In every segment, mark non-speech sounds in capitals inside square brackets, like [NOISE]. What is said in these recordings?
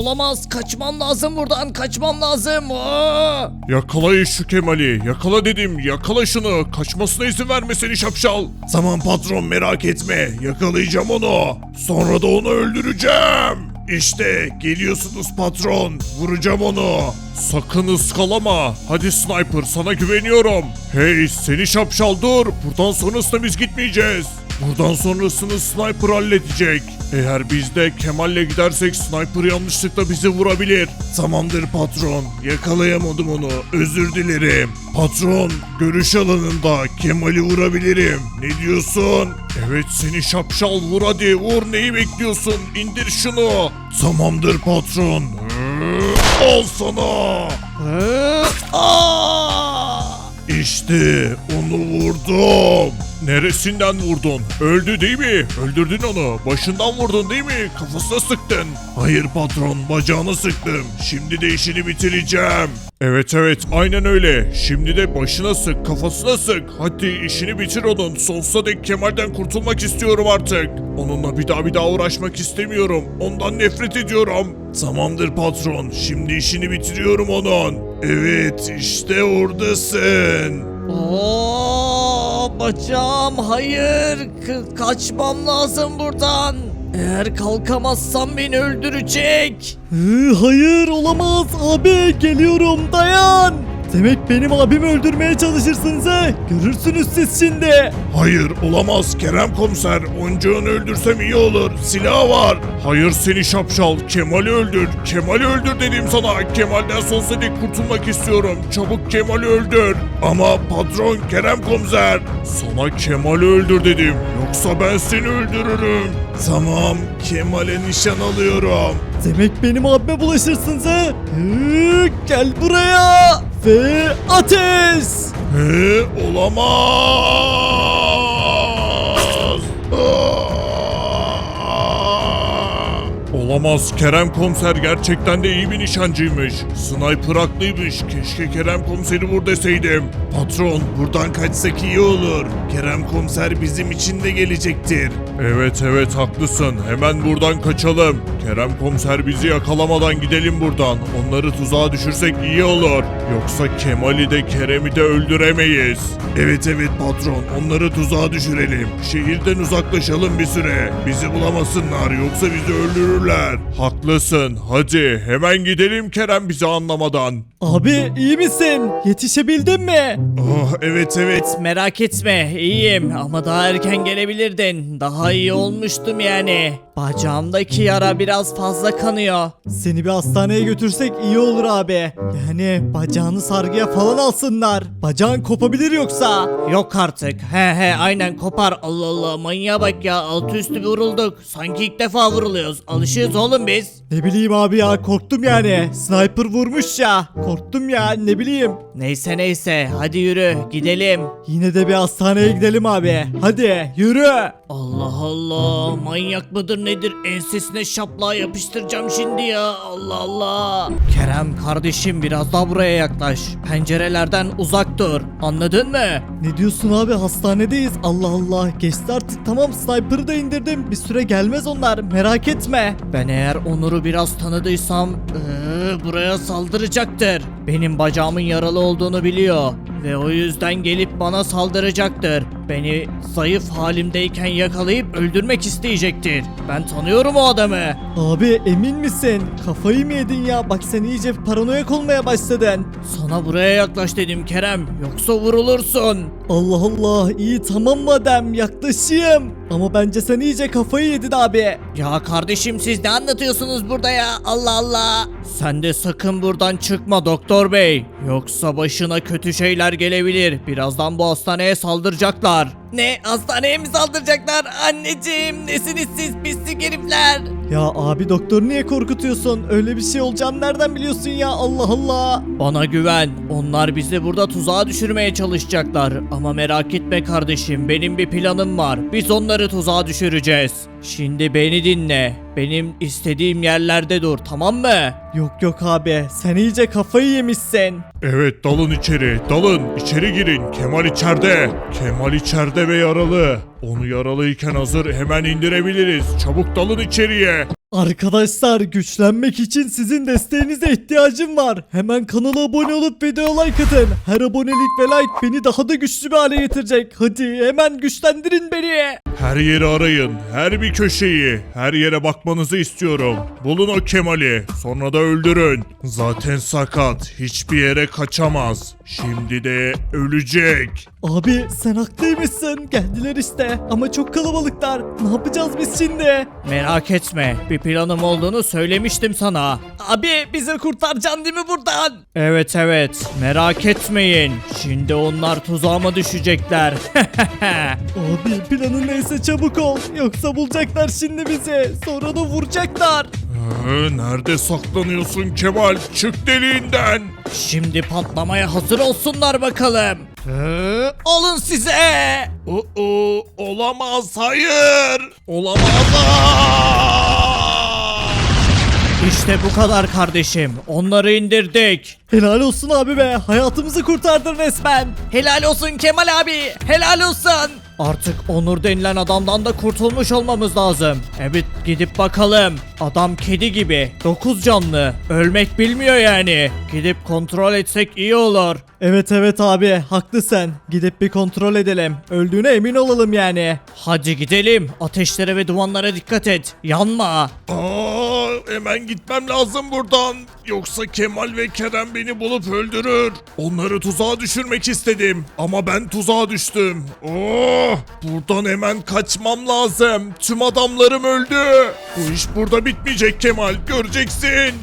olamaz. Kaçmam lazım buradan. Kaçmam lazım. Aa! Yakalayın şu Kemal'i. Yakala dedim. Yakala şunu. Kaçmasına izin verme seni şapşal. Tamam patron merak etme. Yakalayacağım onu. Sonra da onu öldüreceğim. İşte geliyorsunuz patron. Vuracağım onu. Sakın ıskalama. Hadi sniper sana güveniyorum. Hey seni şapşal dur. Buradan sonrasında biz gitmeyeceğiz. Buradan sonrasını sniper halledecek. Eğer biz de Kemal'le gidersek sniper yanlışlıkla bizi vurabilir. Tamamdır patron. Yakalayamadım onu. Özür dilerim. Patron, görüş alanında Kemal'i vurabilirim. Ne diyorsun? Evet seni şapşal vur hadi. Vur neyi bekliyorsun? İndir şunu. Tamamdır patron. Hı, Al sana. Aa! İşte onu vurdum. Neresinden vurdun? Öldü değil mi? Öldürdün onu. Başından vurdun değil mi? Kafasına sıktın. Hayır patron, bacağını sıktım. Şimdi de işini bitireceğim. Evet evet, aynen öyle. Şimdi de başına sık, kafasına sık. Hadi işini bitir onun. Sonsuza dek Kemal'den kurtulmak istiyorum artık. Onunla bir daha bir daha uğraşmak istemiyorum. Ondan nefret ediyorum. Tamamdır patron. Şimdi işini bitiriyorum onun. Evet, işte oradasın. Oo, bacağım hayır. K- kaçmam lazım buradan. Eğer kalkamazsam beni öldürecek. Hı, hayır olamaz abi geliyorum dayan. Demek benim abimi öldürmeye çalışırsınız ha. Görürsünüz siz şimdi. Hayır olamaz Kerem komiser. Oyuncağını öldürsem iyi olur. Silah var. Hayır seni şapşal. Kemal'i öldür. Kemal'i öldür dedim sana. Kemal'den sonsuza dek kurtulmak istiyorum. Çabuk Kemal'i öldür. Ama patron Kerem komiser. Sana Kemal'i öldür dedim. Yoksa ben seni öldürürüm. Tamam Kemal'e nişan alıyorum. Demek benim abime bulaşırsınız ha. Hı, gel buraya. Ve ateş. He, olamaz. Aa! Olamaz Kerem komiser gerçekten de iyi bir nişancıymış. Sniper haklıymış. Keşke Kerem komiseri vur deseydim. Patron buradan kaçsak iyi olur. Kerem komiser bizim için de gelecektir. Evet evet haklısın. Hemen buradan kaçalım. Kerem komiser bizi yakalamadan gidelim buradan. Onları tuzağa düşürsek iyi olur. Yoksa Kemal'i de Kerem'i de öldüremeyiz. Evet evet patron onları tuzağa düşürelim. Şehirden uzaklaşalım bir süre. Bizi bulamasınlar yoksa bizi öldürürler. Haklısın. Hadi hemen gidelim Kerem bizi anlamadan. Abi iyi misin? Yetişebildin mi? Oh evet evet. Merak etme iyiyim ama daha erken gelebilirdin. Daha iyi olmuştum yani. Bacağımdaki yara biraz fazla kanıyor. Seni bir hastaneye götürsek iyi olur abi. Yani bacağını sargıya falan alsınlar. Bacağın kopabilir yoksa. Yok artık. He he aynen kopar. Allah Allah manyağa bak ya. Altı üstü vurulduk. Sanki ilk defa vuruluyoruz. Alışığız oğlum biz. Ne bileyim abi ya korktum yani. Sniper vurmuş ya. Korktum ya ne bileyim. Neyse neyse hadi yürü gidelim. Yine de bir hastaneye gidelim abi. Hadi yürü. Allah Allah manyak mıdır nedir ensesine şaplığa yapıştıracağım şimdi ya Allah Allah. Kerem kardeşim biraz daha buraya yaklaş. Pencerelerden uzak dur anladın mı? Ne diyorsun abi hastanedeyiz. Allah Allah geçti artık tamam sniper'ı da indirdim. Bir süre gelmez onlar merak etme. Ben eğer Onur'u biraz tanıdıysam buraya saldıracaktır. Benim bacağımın yaralı olduğunu biliyor ve o yüzden gelip bana saldıracaktır. Beni zayıf halimdeyken yakalayıp öldürmek isteyecektir. Ben tanıyorum o adamı. Abi emin misin? Kafayı mı yedin ya? Bak sen iyice paranoyak olmaya başladın. Sana buraya yaklaş dedim Kerem yoksa vurulursun. Allah Allah iyi tamam madem yaklaşayım. Ama bence sen iyice kafayı yedin abi. Ya kardeşim siz ne anlatıyorsunuz burada ya Allah Allah. Sen de sakın buradan çıkma doktor bey. Yoksa başına kötü şeyler gelebilir. Birazdan bu hastaneye saldıracaklar. Ne hastaneye mi saldıracaklar? Anneciğim nesiniz siz pislik herifler? Ya abi doktoru niye korkutuyorsun? Öyle bir şey olacağını nereden biliyorsun ya Allah Allah. Bana güven. Onlar bizi burada tuzağa düşürmeye çalışacaklar. Ama merak etme kardeşim. Benim bir planım var. Biz onları tuzağa düşüreceğiz. Şimdi beni dinle. Benim istediğim yerlerde dur tamam mı? Yok yok abi. Sen iyice kafayı yemişsin. Evet dalın içeri. Dalın. İçeri girin. Kemal içeride. Kemal içeride ve yaralı. Onu yaralıyken hazır hemen indirebiliriz. Çabuk dalın içeriye Arkadaşlar güçlenmek için sizin desteğinize ihtiyacım var. Hemen kanala abone olup video like atın. Her abonelik ve like beni daha da güçlü bir hale getirecek. Hadi hemen güçlendirin beni. Her yeri arayın, her bir köşeyi, her yere bakmanızı istiyorum. Bulun o Kemal'i, sonra da öldürün. Zaten sakat, hiçbir yere kaçamaz. Şimdi de ölecek. Abi sen haklıymışsın. Geldiler işte. Ama çok kalabalıklar. Ne yapacağız biz şimdi? Merak etme bir planım olduğunu söylemiştim sana. Abi bizi kurtaracaksın değil mi buradan? Evet evet merak etmeyin. Şimdi onlar tuzağıma düşecekler. [LAUGHS] Abi planın neyse çabuk ol. Yoksa bulacaklar şimdi bizi. Sonra da vuracaklar. Ee, nerede saklanıyorsun Kemal? Çık deliğinden. Şimdi patlamaya hazır olsunlar bakalım. Hı, alın size. Oo, olamaz, hayır. Olamaz. Aa! İşte bu kadar kardeşim. Onları indirdik. Helal olsun abi be. Hayatımızı kurtardın resmen. Helal olsun Kemal abi. Helal olsun. Artık Onur denilen adamdan da kurtulmuş olmamız lazım. Evet gidip bakalım. Adam kedi gibi. Dokuz canlı. Ölmek bilmiyor yani. Gidip kontrol etsek iyi olur. Evet evet abi haklısın. Gidip bir kontrol edelim. Öldüğüne emin olalım yani. Hadi gidelim. Ateşlere ve dumanlara dikkat et. Yanma. Aa, hemen gitmem lazım buradan. Yoksa Kemal ve Kerem beni bulup öldürür. Onları tuzağa düşürmek istedim. Ama ben tuzağa düştüm. Oh, buradan hemen kaçmam lazım. Tüm adamlarım öldü. Bu iş burada bitmeyecek Kemal. Göreceksin.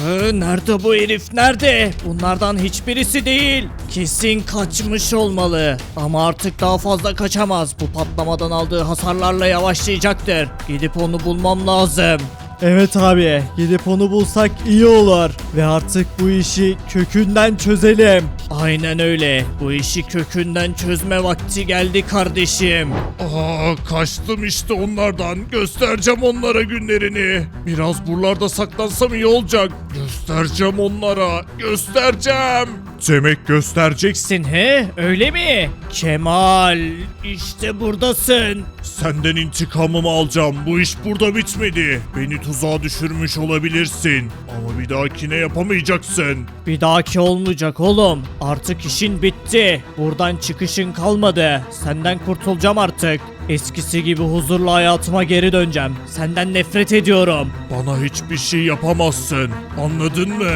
Hı, nerede bu herif nerede? Bunlardan hiçbirisi değil. Kesin kaçmış olmalı. Ama artık daha fazla kaçamaz. Bu patlamadan aldığı hasarlarla yavaşlayacaktır. Gidip onu bulmam lazım. Evet abi gidip onu bulsak iyi olur. Ve artık bu işi kökünden çözelim. Aynen öyle. Bu işi kökünden çözme vakti geldi kardeşim. Aa, kaçtım işte onlardan. Göstereceğim onlara günlerini. Biraz buralarda saklansam iyi olacak. Göstereceğim onlara. Göstereceğim. Demek göstereceksin. Sin he? Öyle mi? Kemal, işte buradasın. Senden intikamımı alacağım. Bu iş burada bitmedi. Beni tuzağa düşürmüş olabilirsin. Ama bir dahakine yapamayacaksın. Bir dahaki olmayacak oğlum. Artık işin bitti. Buradan çıkışın kalmadı. Senden kurtulacağım artık. Eskisi gibi huzurlu hayatıma geri döneceğim. Senden nefret ediyorum. Bana hiçbir şey yapamazsın. Anladın mı?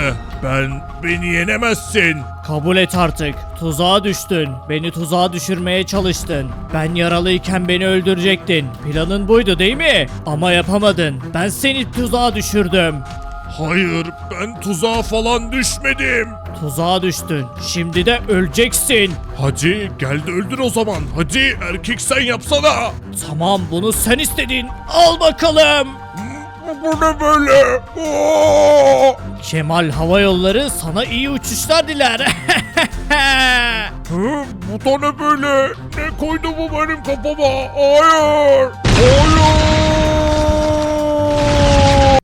Ben beni yenemezsin. Kabul et artık. Tuzağa düştün. Beni tuzağa düşürmeye çalıştın. Ben yaralıyken beni öldürecektin. Planın buydu değil mi? Ama yapamadın. Ben seni tuzağa düşürdüm. Hayır, ben tuzağa falan düşmedim. Tuzağa düştün. Şimdi de öleceksin. Hadi gel de öldür o zaman. Hadi erkek sen yapsana. Tamam bunu sen istedin. Al bakalım. Bu, bu ne böyle? Oo! Kemal Hava Yolları sana iyi uçuşlar diler. [LAUGHS] Hı, bu da ne böyle? Ne koydu bu benim kafama? Hayır. Hayır.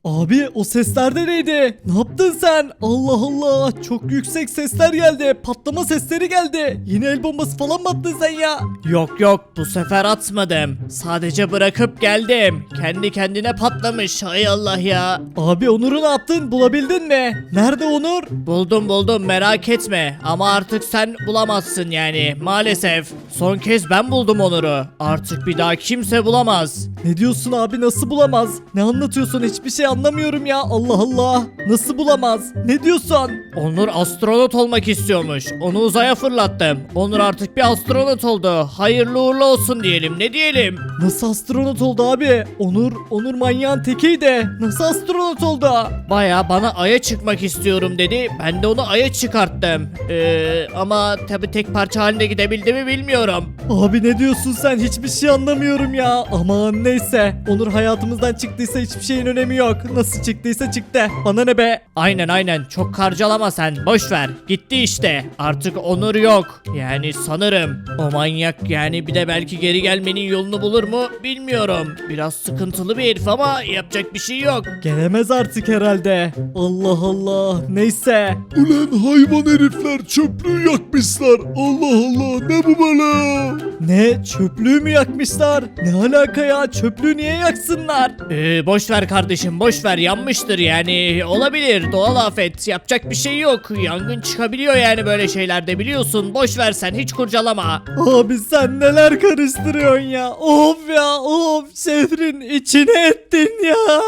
Abi o sesler de neydi? Ne yaptın sen? Allah Allah çok yüksek sesler geldi. Patlama sesleri geldi. Yine el bombası falan mı attın sen ya? yok yok bu sefer atmadım. Sadece bırakıp geldim. Kendi kendine patlamış. Hay Allah ya. Abi Onur'u ne yaptın? Bulabildin mi? Nerede Onur? Buldum buldum merak etme. Ama artık sen bulamazsın yani. Maalesef. Son kez ben buldum Onur'u. Artık bir daha kimse bulamaz. Ne diyorsun abi nasıl bulamaz? Ne anlatıyorsun hiçbir şey anlamıyorum ya Allah Allah. Nasıl bulamaz? Ne diyorsun? Onur astronot olmak istiyormuş. Onu uzaya fırlattım. Onur artık bir astronot oldu. Hayırlı uğurlu olsun diyelim. Ne diyelim? Nasıl astronot oldu abi? Onur, Onur manyağın tekiydi. Nasıl astronot oldu? Baya bana aya çıkmak istiyorum dedi. Ben de onu aya çıkarttım. Ee, ama tabi tek parça halinde gidebildi mi bilmiyorum. Abi ne diyorsun sen? Hiçbir şey anlamıyorum ya. Aman neyse. Onur hayatımızdan çıktıysa hiçbir şeyin önemi yok. Nasıl çıktıysa çıktı. Bana ne be? Aynen aynen çok karcalama sen boş ver gitti işte artık Onur yok yani sanırım o manyak yani bir de belki geri gelmenin yolunu bulur mu bilmiyorum biraz sıkıntılı bir herif ama yapacak bir şey yok Gelemez artık herhalde. Allah Allah. Neyse. Ulan hayvan herifler çöplüğü yakmışlar. Allah Allah ne bu böyle? Ne? Çöplüğü mü yakmışlar? Ne alaka ya? Çöplüğü niye yaksınlar? ee, boş ver kardeşim boş boş ver yanmıştır yani olabilir doğal afet yapacak bir şey yok yangın çıkabiliyor yani böyle şeylerde biliyorsun boş ver sen hiç kurcalama. Abi sen neler karıştırıyorsun ya? Of ya of şehrin içine ettin ya.